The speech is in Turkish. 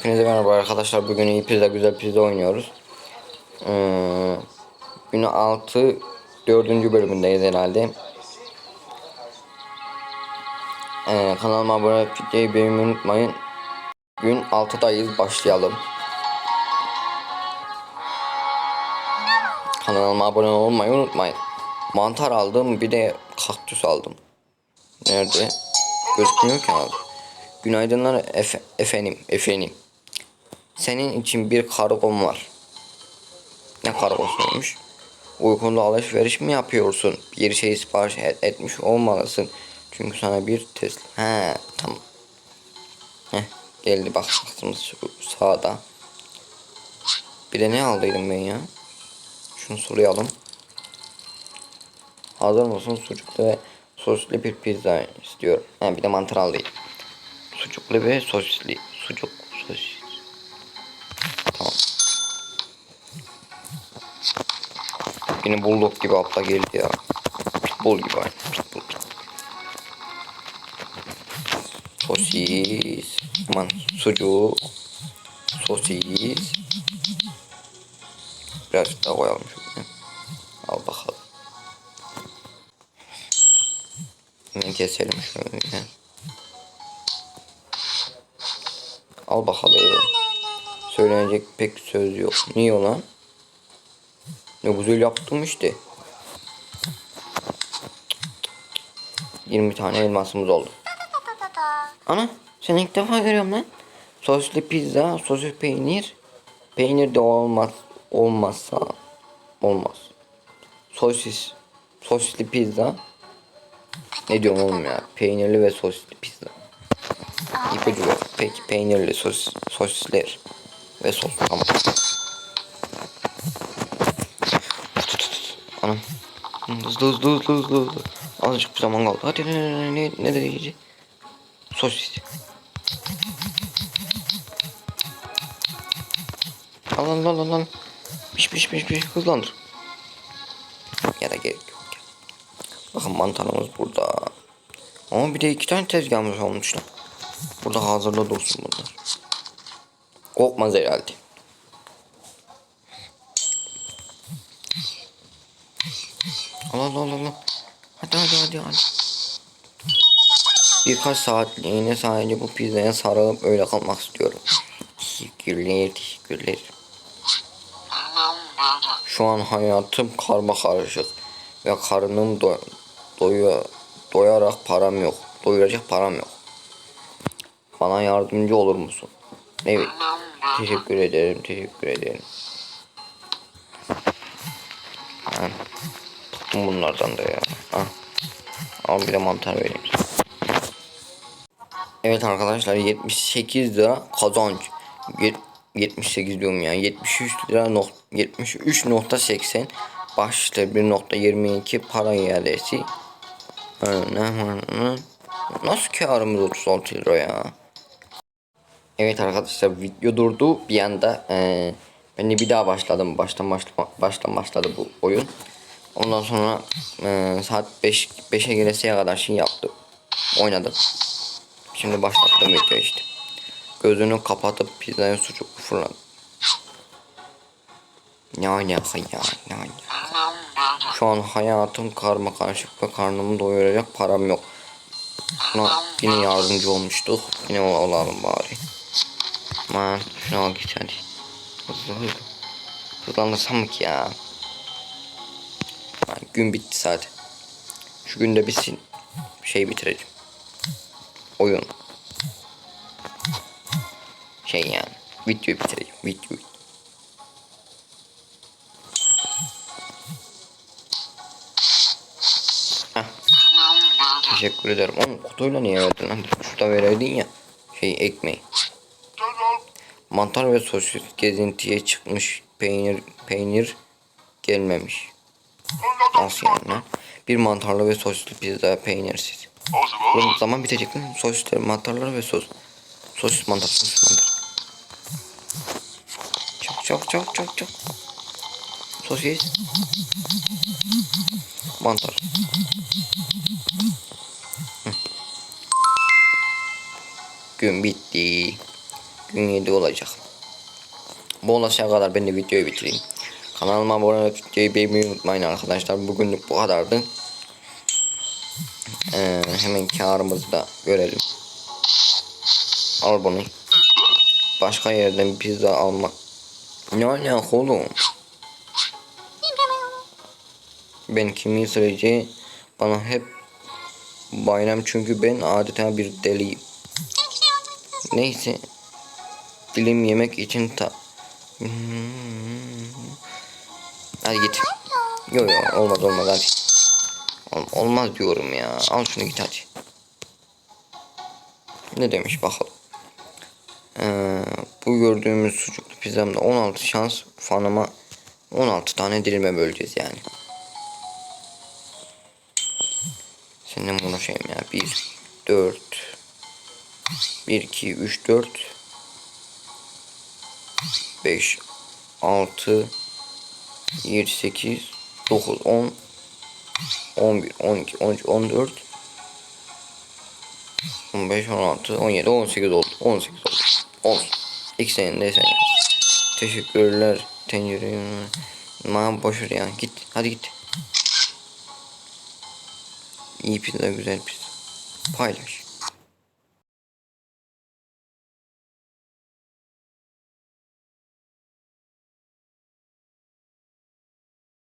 Hepinize merhaba arkadaşlar. Bugün iyi pizza güzel pizza oynuyoruz. Ee, günü 6 4. bölümündeyiz herhalde. Ee, kanalıma abone olup unutmayın. Gün 6'dayız başlayalım. Kanalıma abone olmayı unutmayın. Mantar aldım bir de kaktüs aldım. Nerede? Gözükmüyor ki abi. Günaydınlar efe, efendim, efendim. Senin için bir kargom var. Ne kargosuymuş? Uykunda alışveriş mi yapıyorsun? Bir şey sipariş et, etmiş olmalısın. Çünkü sana bir Tesla... He tamam. Heh, geldi bak baktığımız sağda. Bir de ne aldıydım ben ya? Şunu soruyalım. Hazır mısın? Sucuklu ve sosisli bir pizza istiyorum. Ha bir de mantar aldıydım. Sucuklu ve sosisli. Sucuk Yine bulldog gibi atla geldi ya. Pitbull gibi aynı. Pitbull. Sosis. Aman sucuk. Sosis. Birazcık daha koyalım şöyle. Al bakalım. Hemen keselim şöyle. Al bakalım. Söylenecek pek söz yok. Niye lan? Ne güzel yaptım işte. 20 tane elmasımız oldu. Ana sen ilk defa görüyorum lan. Sosisli pizza, sosis peynir. Peynir de olmaz. Olmazsa olmaz. Sosis. Sosisli pizza. Ne diyorum oğlum ya? Peynirli ve sosisli pizza. İpucu ver. Peki peynirli sos, sosisler ve sos tamam. Anam. Hızlı hızlı hızlı hızlı hızlı. Azıcık bir zaman kaldı. Hadi ne ne ne ne ne dedi? Sosis. Al al al al. Piş piş piş piş hızlandır. Ya da gerek yok ya. Bakın mantarımız burada. Ama bir de iki tane tezgahımız olmuş lan. Burada hazırda dursun bunlar. Korkmaz herhalde. Al al al al. Hadi hadi hadi hadi. Birkaç saatliğine sadece bu pizzaya sarılıp öyle kalmak istiyorum. Teşekkürler, teşekkürler. Şu an hayatım karma karışık ve karnım do doyu doyarak param yok. Doyuracak param yok. Bana yardımcı olur musun? Evet. Teşekkür ederim, teşekkür ederim. Tuttum bunlardan da ya. Ah. Al bir de mantar vereyim. Evet arkadaşlar 78 lira kazanç. Yet- 78 diyorum ya. 73 lira nok 73.80 başta 1.22 para iadesi. Nasıl karımız 36 lira ya? Evet arkadaşlar video durdu bir anda eee ben de bir daha başladım baştan başla, baştan başladı bu oyun ondan sonra eee, saat 5 5'e gelesiye kadar şey yaptım. Oynadım. Şimdi başlattım video işte. Gözünü kapatıp pizzaya sucuk fırladım. Ne alaka ya ne alaka? Şu an hayatım karma karışık ve karnımı doyuracak param yok. Buna yine yardımcı olmuştuk. Yine olalım bari. Aman şuna git hadi. Hızlı hızlı. Hızlandırsam mı ki ya? Gün bitti zaten. Şu günde bitsin. Şey bitireceğim. Oyun. Şey yani. Videoyu bitireceğim. Videoyu. Teşekkür ederim. Oğlum kutuyla niye verdin lan? Şurada vererdin ya. Şey ekmeği. Mantar ve sosis gezintiye çıkmış peynir peynir gelmemiş. Yani lan? Bir mantarlı ve sosisli pizza peynirsiz. Oğlum zaman bitecek mi? Sosisler, mantarlar ve sos. Sosis mantar, sosis mantar. Çok çok çok çok çok. Sosis. Mantar. Gün bitti. gün 7 olacak. Bu ulaşana kadar ben de videoyu bitireyim. Kanalıma abone olup videoyu beğenmeyi unutmayın arkadaşlar. Bugünlük bu kadardı. Ee, hemen karımızı da görelim. Al bunu. Başka yerden pizza alma. Ne alaka oğlum? Ben kimi sürece bana hep bayram çünkü ben adeta bir deliyim. Neyse. Dilim yemek için ta... Hmm. Hadi git. Yo yo olmaz olmaz hadi. Ol- olmaz diyorum ya. Al şunu git hadi. Ne demiş bakalım. Ee, bu gördüğümüz sucuklu pizzamda 16 şans fanıma 16 tane dilime böleceğiz yani. Senin bunu şeyim ya 1 4 1 2 3 4 5 6 7 8 9 10 11 12 13 14 15 16 17 18 oldu. 18 oldu. Olsun. İlk senin de sen. Teşekkürler tencere Ma boşver ya. Git. Hadi git. İyi pizza güzel pizza. Paylaş